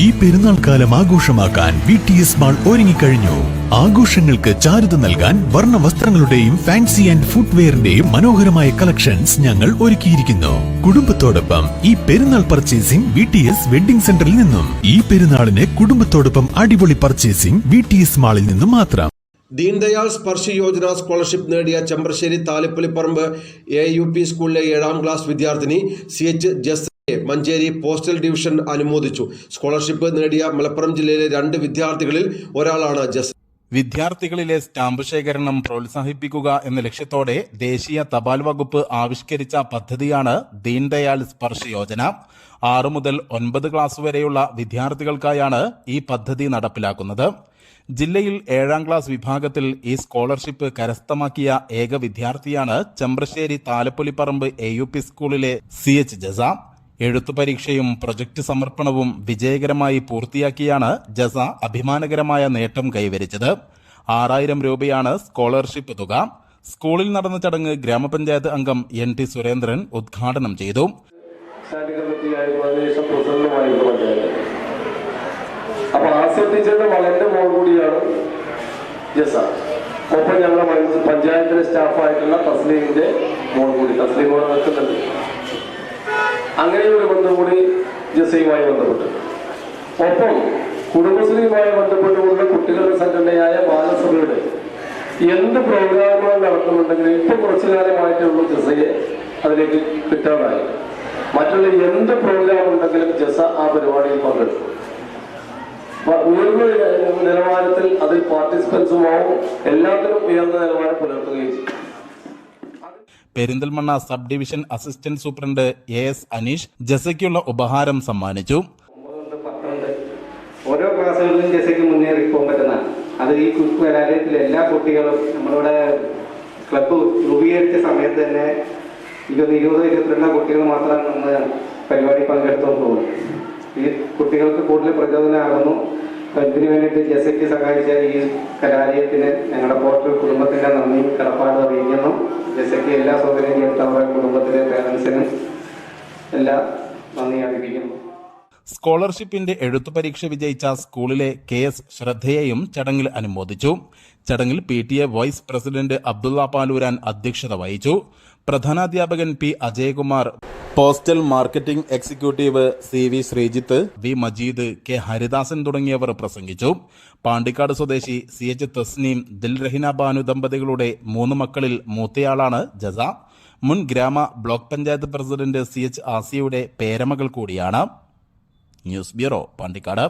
ഈ പെരുന്നാൾ കാലം ആഘോഷമാക്കാൻ വി ടി എസ് മാൾ ഒരുങ്ങിക്കഴിഞ്ഞു. ആഘോഷങ്ങൾക്ക് ചാരുത നൽകാൻ വർണ വസ്ത്രങ്ങളുടെയും ഫാൻസി ആൻഡ് ഫുട്വെയറിന്റെയും മനോഹരമായ കളക്ഷൻസ് ഞങ്ങൾ ഒരുക്കിയിരിക്കുന്നു. കുടുംബത്തോടൊപ്പം ഈ Perunnal purchasing V T S wedding സെന്ററിൽ നിന്നും. ഈ പെരുന്നാളിന് കുടുംബത്തോടൊപ്പം അടിപൊളി പർച്ചേസിംഗ് വി ടി എസ് മാളിൽ നിന്നും മാത്രം. ദീൻദയാൽ സ്പർശ യോജന സ്കോളർഷിപ്പ് നേടിയ Chembrasseri Thalippallipparamba A U P സ്കൂളിലെ ഏഴാം ക്ലാസ് വിദ്യാർത്ഥിനി സി എച്ച് ജസ്റ്റിനെ മഞ്ചേരി പോസ്റ്റൽ ഡിവിഷൻ അനുമോദിച്ചു. സ്കോളർഷിപ്പ് നേടിയ മലപ്പുറം ജില്ലയിലെ രണ്ട് വിദ്യാർത്ഥികളിൽ ഒരാളാണ് ജസ്. വിദ്യാർത്ഥികളിലെ സ്റ്റാമ്പ് ശേഖരണം പ്രോത്സാഹിപ്പിക്കുക എന്ന ലക്ഷ്യത്തോടെ ദേശീയ തപാൽ വകുപ്പ് ആവിഷ്കരിച്ച പദ്ധതിയാണ് ദീൻദയാൽ സ്പർശ് യോജന. ആറു മുതൽ ഒൻപത് ക്ലാസ് വരെയുള്ള വിദ്യാർത്ഥികൾക്കായാണ് ഈ പദ്ധതി നടപ്പിലാക്കുന്നത്. ജില്ലയിൽ ഏഴാം ക്ലാസ് വിഭാഗത്തിൽ ഈ സ്കോളർഷിപ്പ് കരസ്ഥമാക്കിയ ഏക വിദ്യാർത്ഥിയാണ് Chembrasseri Thalappolipparamba A U P സ്കൂളിലെ സി എച്ച് ജസ. എഴുത്തു പരീക്ഷയും പ്രൊജക്ട് സമർപ്പണവും വിജയകരമായി പൂർത്തിയാക്കിയാണ് ജസ അഭിമാനകരമായ നേട്ടം കൈവരിച്ചത്. ആറായിരം രൂപയാണ് സ്കോളർഷിപ്പ് തുക. സ്കൂളിൽ നടന്ന ചടങ്ങ് ഗ്രാമപഞ്ചായത്ത് അംഗം എൻ ടി സുരേന്ദ്രൻ ഉദ്ഘാടനം ചെയ്തു. അപ്പൊ ജസ. ഒപ്പം ഞങ്ങളുടെ പഞ്ചായത്തിലെ സ്റ്റാഫായിട്ടുള്ള തസ്ലീമിന്റെ മോൾ കൂടി. തസ്ലീമോട് നിൽക്കുന്നുണ്ട് അങ്ങനെ ഒരു ബന്ധം കൂടി ജസയുമായി ബന്ധപ്പെട്ട്. ഒപ്പം കുടുംബശ്രീയുമായി ബന്ധപ്പെട്ടുകൊണ്ട് കുട്ടികളുടെ സംഘടനയായ ബാലസഭയുടെ എന്ത് പ്രോഗ്രാമുകൾ നടക്കുന്നുണ്ടെങ്കിലും ഇപ്പൊ കുറച്ചു കാലമായിട്ടുള്ള ജസയെ അതിലേക്ക് കിട്ടാറായി. മറ്റുള്ള എന്ത് പ്രോഗ്രാം ഉണ്ടെങ്കിലും ജസ ആ പരിപാടിയിൽ പങ്കെടുക്കും. ഉയർന്ന നിലവാരത്തിൽ അതിൽ പാർട്ടിസിപ്പൻസുമാവും എല്ലാത്തിനും ഉയർന്ന നിലവാരം പുലർത്തുകയും ചെയ്യും. Perinthalmanna sub division assistant superintendent A S Aneesh ജസയ്ക്കുള്ള ഉപഹാരം സമ്മാനിച്ചു. ഓരോ ക്ലാസ്സുകളിലും ജസയ്ക്ക് മുന്നേറി പോകാൻ പറ്റുന്നതാണ് അത് ഈ കലാലയത്തിലെ എല്ലാ കുട്ടികളും നമ്മളിവിടെ ക്ലബ്ബ് രൂപീകരിച്ച സമയത്ത് തന്നെ ഇരുപത് ഇരുപത് ഇരുപത്തിരണ്ട് കുട്ടികൾ മാത്രമാണ് നമ്മൾ പരിപാടി പങ്കെടുത്തുകൊണ്ട് പോകുന്നത്. ഈ കുട്ടികൾക്ക് കൂടുതൽ പ്രചോദനമാകുന്നു. ഇതിനു വേണ്ടിയിട്ട് ജസയ്ക്ക് സഹായിച്ച ഈ കലാലയത്തിന് ഞങ്ങളുടെ പോർട്ടൽ കുടുംബത്തിന്റെ നന്ദിയും കടപ്പാട് അറിയിക്കുന്നു. എല്ലാ സൗകര്യങ്ങളും ചെയ്തിട്ട് അവരുടെ കുടുംബത്തിലെ പേരൻസിനും എല്ലാം നന്ദി അറിയിക്കുന്നു സ്കോളർഷിപ്പിന്റെ എഴുത്തു പരീക്ഷ വിജയിച്ച സ്കൂളിലെ കെ എസ് ശ്രദ്ധയെയും ചടങ്ങിൽ അനുമോദിച്ചു. ചടങ്ങിൽ P T A vice president Abdulla Paloran അധ്യക്ഷത വഹിച്ചു. പ്രധാനാധ്യാപകൻ P Ajayakumar postal marketing executive C V Sreejith V Majeed K Haridasan തുടങ്ങിയവർ പ്രസംഗിച്ചു. പാണ്ടിക്കാട് സ്വദേശി സി എച്ച് തസ്നീം ദിൽറഹിന ബാനു ദമ്പതികളുടെ മൂന്ന് മക്കളിൽ മൂത്തയാളാണ് ജസ. മുൻ ഗ്രാമ block panchayat president C H ആസിയുടെ പേരമകൾ കൂടിയാണ്. News bureau Pandikkad.